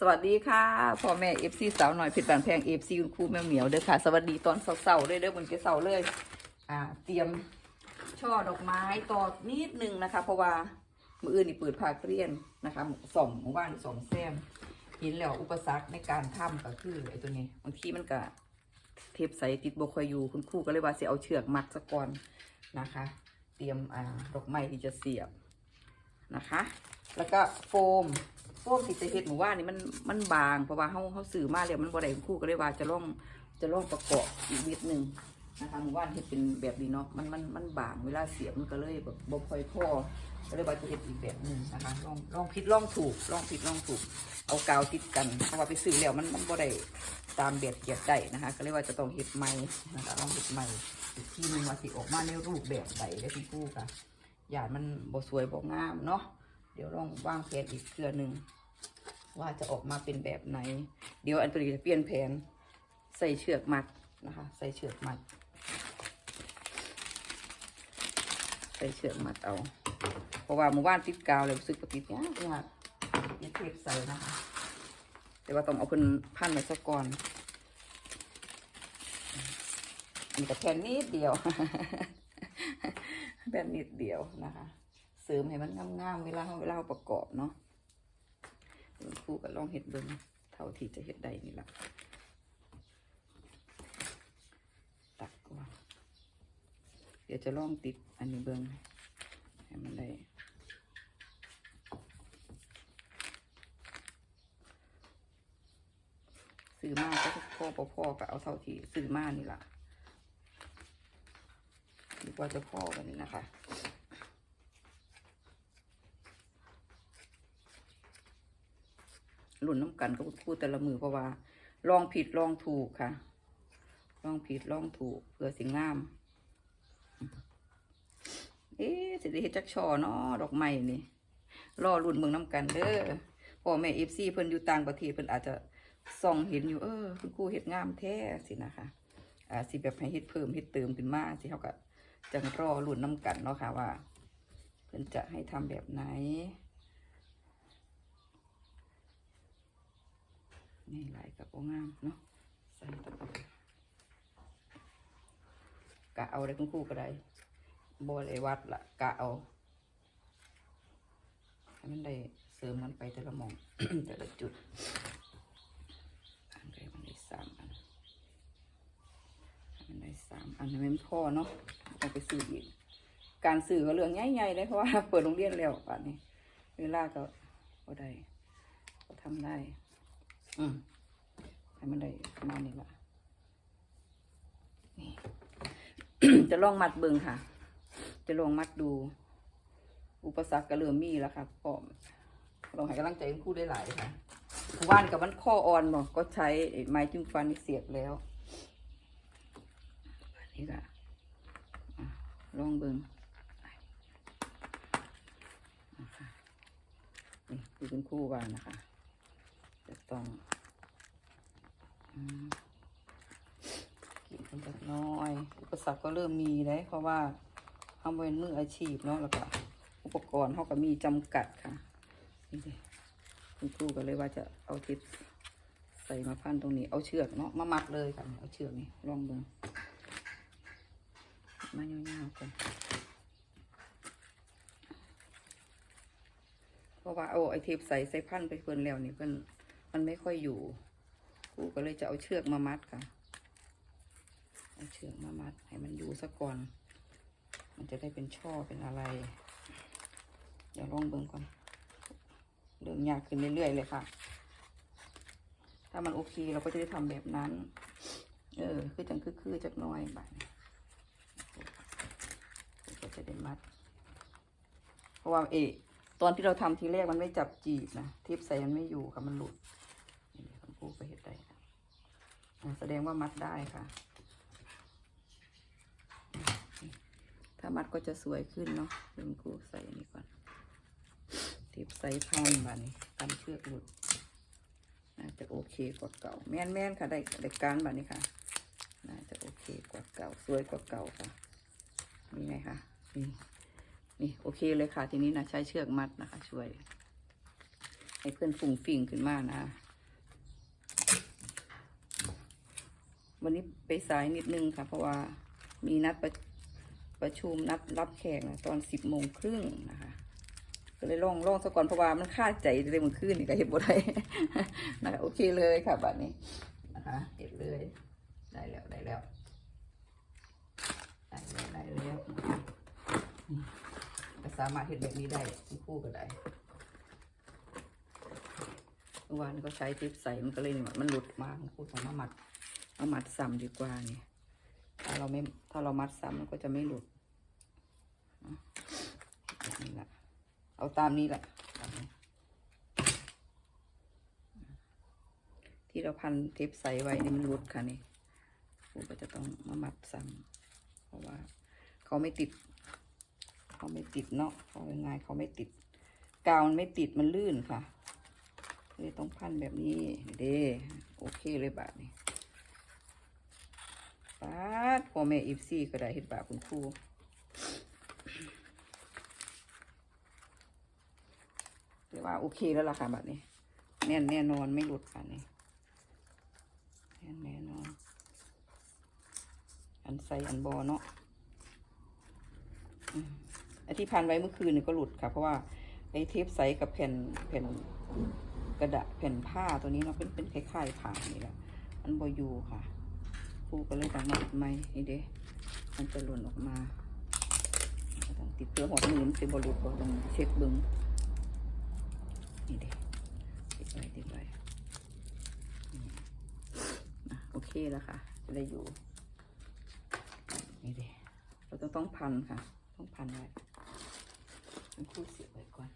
สวัสดีค่ะพ่อแม่เอฟซีสาวหน่อยผิดบันแพงเอฟซีคุณครูแมวเหมียวเด้อค่ะ สวัสดีตอนเสาร์ๆเลยเด้อบนเกเสาเลยอ่า เตรียมช่อดอกไม้ต่อนิดนึงนะคะ เพราะว่ามืออื่นนี่เปิดภาคเรียนนะคะสองหมู่านสองแซมห็นแล้วอุปสรรคในการทำก็คือไอ้ตัวนี้บางทีมันก็เทปใสติดบคอยอยู่คุณครูก็เลยว่าสิเอาเชือกมัดซะก่อนนะคะ เตรียมอ่าดอกไม้ที่จะเสียบนะคะ แล้วก็โฟม พวกที่จะเฮ็ดหมู่ว่านี่มันมันบางเพราะว่าเฮาเฮาซื้อมาแล้วมันบ่ได้คู่ก็เลยว่าจะลองจะลองประกอบอีกนิดนึงนะคะหมู่ว่านเฮ็ดเป็นแบบนี้เนาะมันมันมันบางเวลาเสียบมันก็เลยแบบบ่ค่อยพอก็เลยว่าจะเฮ็ดอีกแบบหนึงนะคะลองลองผิดลองถูกลองผิดลองถูก เอากาวติดกันเพราะว่าไปซื้อแล้วมันมันบ่ได้ตามแบบเกียดได้นะคะ ก็เลยว่าจะต้องเฮ็ดใหม่นะคะลองเฮ็ดใหม่อีกทีนึงว่าสิออกมาในรูปแบบใดได้คุณครูค่ะอย่ามันบ่สวยบ่งามเนาะเดี๋ยวลองวางแผนอีกเครือหนึ่ง ว่าจะออกมาเป็นแบบไหน เดี๋ยวอันตัวนี้จะเปลี่ยนแผน ใส่เชือกมัดนะคะ ใส่เชือกมัด ใส่เชือกมัดเอา เพราะว่าหมู่บ้านติดกาวเลยรู้สึกว่าติดยากยากติดเทปใส่นะคะ แต่ว่าต้องเอาเพิ่นพันไว้ซะก่อนอันนี้ก็แค่นิดเดียวแบบนิดเดียวนะคะ เสริมให้มันงามๆเวลาเราเวลาประกอบเนาะ ครูก็ลองเห็ดเบิ้งเท่าที่จะเห็ดได้นี่แหละตักก่อนเดี๋ยวจะลองติดอันนี้เบิ้งให้มันได้ซื้อมาก็พ่อพอพ่อก็เอาเท่าที่ซื้อมานี่แหละดีกว่าจะพ่อกันนี่นะคะ หลุ่นน้ำกันก็พูดแต่ละมือเพราะว่า ลองผิดลองถูกค่ะ ลองผิดลองถูกเพื่อสิ่งงาม เอ๊ะสิได้เฮ็ดจักช่อเนาะดอกไม้นี่รอรุ่นเมืองน้ำกันเด้อพ่อแม่เอฟซีเพิ่นอยู่ต่างประเทศเพิ่นอาจจะส่องเห็นอยู่เออคุณครูเฮ็ดงามแท้สินะคะอ่าสิแบบให้เฮ็ดเพิ่มเฮ็ดเติมขึ้นมาสิเขาก็จังรอรุ่นน้ำกันเนาะค่ะว่า เพิ่นจะให้ทำแบบไหน นี่ลายกับโองามเนาะใส่ตะกกะเอาได้คุณครูก็ได้บอเลยวัดละกะเอาให้มันได้เสริมมันไปแต่ละมอง แต่ละจุดอันใดมันได้สามอันมันได้สามอันให้มันพอเนาะเอาไปซื้ออีกการสื่อก็เรื่องใหญ่ๆเลยเพราะว่าเปิดโรงเรียนแล้วป่านนี้ เวลาก็ก็ได้ก็ทำได้ อืมให้มันได้ประมาณนี้ละนี่ จะลองมัดเบิงค่ะ จะลองมัดดู อุปสรรคก็เริ่มมีแล้วค่ะพร้อลองให้กำลังใจคุณครูได้หลายค่ะว่านกับมันข้ออ่อนบอกก็ใช้ไม้จิ้มฟันเสียบแล้วอันนี้ค่ะลองเบิงนะคะนี่คือคุณครูว่านะคะ จะต้องกินกันจักน้อย อุปสรรคก็เริ่มมีเลยเพราะว่าทำเป็นมืออาชีพเนาะแล้วก็อุปกรณ์เขาก็มีจำกัดค่ะนี่สิคุณครูก็เลยว่าจะเอาทิปใส่มาพันตรงนี้ เอาเชือกเนาะมามัดเลยค่ะ เอาเชือกนี่ลองดูมายาวๆกันเพราะว่าเอาไอเทปใส่ใส่พันไปเพิ่นแล้วนี่เพิ่น มันไม่ค่อยอยู่ครูก็เลยจะเอาเชือกมามัดค่ะ เอาเชือกมามัดให้มันอยู่สักก่อน มันจะได้เป็นช่อเป็นอะไร เดี๋ยวลองเบิ่งก่อนเริ่มยากขึ้นเรื่อยๆเลยค่ะ ถ้ามันโอเคเราก็จะได้ทำแบบนั้น เออ คือจังคือคือจักน้อยแบบก็จะได้มัด เพราะว่าเอตอนที่เราทำทีแรกมันไม่จับจีบนะเทปใส่มันไม่อยู่ค่ะมันหลุด รูก็เห็นได้แสดงว่ามัดได้ค่ะ ถ้ามัดก็จะสวยขึ้นเนาะเดี๋ยวครูใส่อันนี้ก่อนทิปใส่พันบานี้ตามเชือกหลุดน่าจะโอเคกว่าเก่า แม่นแม่นค่ะได้ได้การบานี้ค่ะ น่าจะโอเคกว่าเก่า สวยกว่าเก่าค่ะนี่ไงคะนี่นี่โอเคเลยค่ะ ทีนี้นะใช้เชือกมัดนะคะ ช่วย ให้เพื่อนฝุ่งฟิ่งขึ้นมานะ วันนี้ไปสายนิดนึงค่ะ เพราะว่ามีนัดประประชุมนัดรับแขกนะตอนสิบโมงครึ่งนะคะก็เลยลองลองซะก่อนเพราะว่ามันคาดใจเลยมันขึ้นนี่ก็เห็นบ่ได้นะคะโอเคเลยค่ะบัดนี้นะคะเห็นเลยได้แล้วได้แล้วได้แล้วได้แล้วก็สามารถเห็นแบบนี้ได้ทั้งคู่ก็ได้เมื่อวานก็ใช้ทิปใส่มันก็เลยมันหลุดมาทั้งคู่ต้องมามัด เอามัดซ้ำดีกว่านี่ถ้าเราไม่ถ้าเรามัดซ้ำมันก็จะไม่หลุดเนาะแบบนี้แหละเอาตามนี้แหละที่เราพันเทปใส่ไว้นี่มันรุดค่ะนี่ครูก็จะต้องมามัดซ้ำเพราะว่าเขาไม่ติด เขาไม่ติดเนาะเขายังไงเขาไม่ติด กาวมันไม่ติดมันลื่นค่ะเลยต้องพันแบบนี้เด้โอเคเลยบาทนี้ปาดพ่อ แม่อีฟซี่ก็ได้เห็ดบาคุณครูถือว่าโอเคแล้วล่ะค่ะแบบนี้ แน่นแน่นอนไม่หลุดค่ะนี่แน่นแน่นอน อันใส่อันบอเนาะอืมไอที่พันไว้เมื่อคืนนี่ก็หลุดค่ะ เพราะว่าไอ้เทปใสกับแผ่นแผ่นกระดาษแผ่นผ้าตัวนี้เนาะเป็นเป็นคล้ายๆผ้านนี่แหละมันบอยู่ค่ะ รูก็เลยต้องมาติดไม้นี่เด้มันจะหล่นออกมาต้องติดเพื่อหัวมือมันจะบหลุดก็ต้องเช็คเบิ้งนี่เด็ติดไว้ติดไว้โอเคแล้วค่ะจะได้อยู่นี่เด็เราต้องต้องพันค่ะ ต้องพันไว้ต้องคู่เสียบไว้ก่อน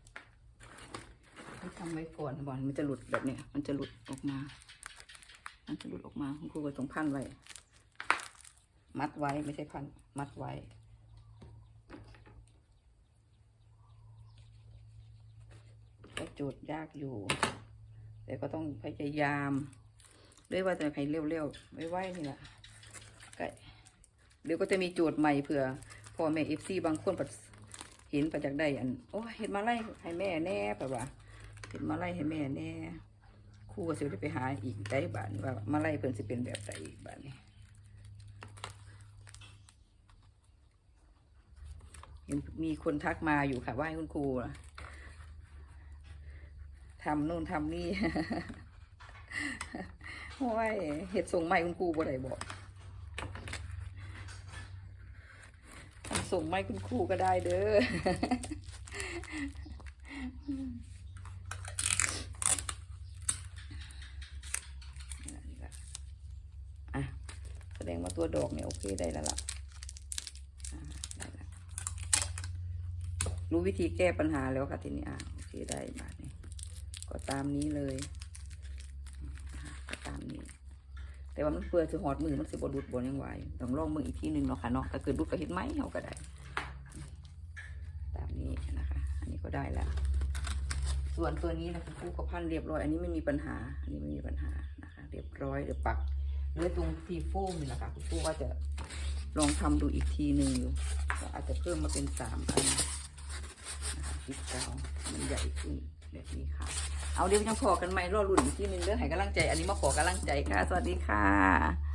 ให้ทำไว้ก่อนบอลมันจะหลุดแบบเนี้ยมันจะหลุดออกมา มันจะหลุดออกมาคุณครูก็ต้องพันไว้ มัดไว้ไม่ใช่พัน มัดไว้ ก็จทย์ยากอยู่ แต่ก็ต้องพยายามด้วยว่าจะให้เร็วๆไว้ๆนี่แหละก็เดี๋ยวก็จะมีโจทย์ใหม่เผื่อพ่อแม่เอฟซีบางคนปัดเห็นปัดจากได้อัน โอ้เห็นมาไล่ให้แม่แน่แบบว่าเห็นมาไล่ให้แม่แน่ คู่ก็สิได้ไปหาอีกได้บ้าทว่ามาไล่เพิ่นสิเป็นแบบใดอีกบาทนี้ มีคนทักมาอยู่ค่ะ ว่าให้คุณครูทำนู่นทำนี่โอ้ยเห็ดส่งใหม่คุณครูบ่ได้บอกส่งใหม่คุณครูก็ได้เด้อแสดงว่าตัวดอกเนี่ยโอเคได้แล้วล่ะอ่าได้ละ รู้วิธีแก้ปัญหาแล้วค่ะทีนี้อะโอเคได้บาทนี้ก็ตามนี้เลยก็ตามนี้ แต่ว่ามันเปื่อยจะหอดมือมันสิบดุดบนยังไหวต้องลองมืออีกทีหนึ่งเนาะค่ะเนาะถ้าเกิดดุดก็เห็นไหมเอาก็ได้ ตามนี้นะคะ อันนี้ก็ได้แล้ว ส่วนตัวนี้นะคะคู่กับพันเรียบร้อย อันนี้ไม่มีปัญหา อันนี้ไม่มีปัญหานะคะ เรียบร้อยเดี๋ยวปักเหลือตรงทีโฟมนี่แหละค่ะคุณครูว่าจะลองทำดูอีกทีหนึ่งอยู่อาจจะเพิ่มมาเป็นสามอันิดกามันใหญ่ขึ้นแบบนี้ค่ะ เอาเดี๋ยวยังพอกันไหมรอรุ่นอีกทีหนึ่งเรื่องให้กำลังใจ อันนี้มาขอกำลังใจค่ะ สวัสดีค่ะ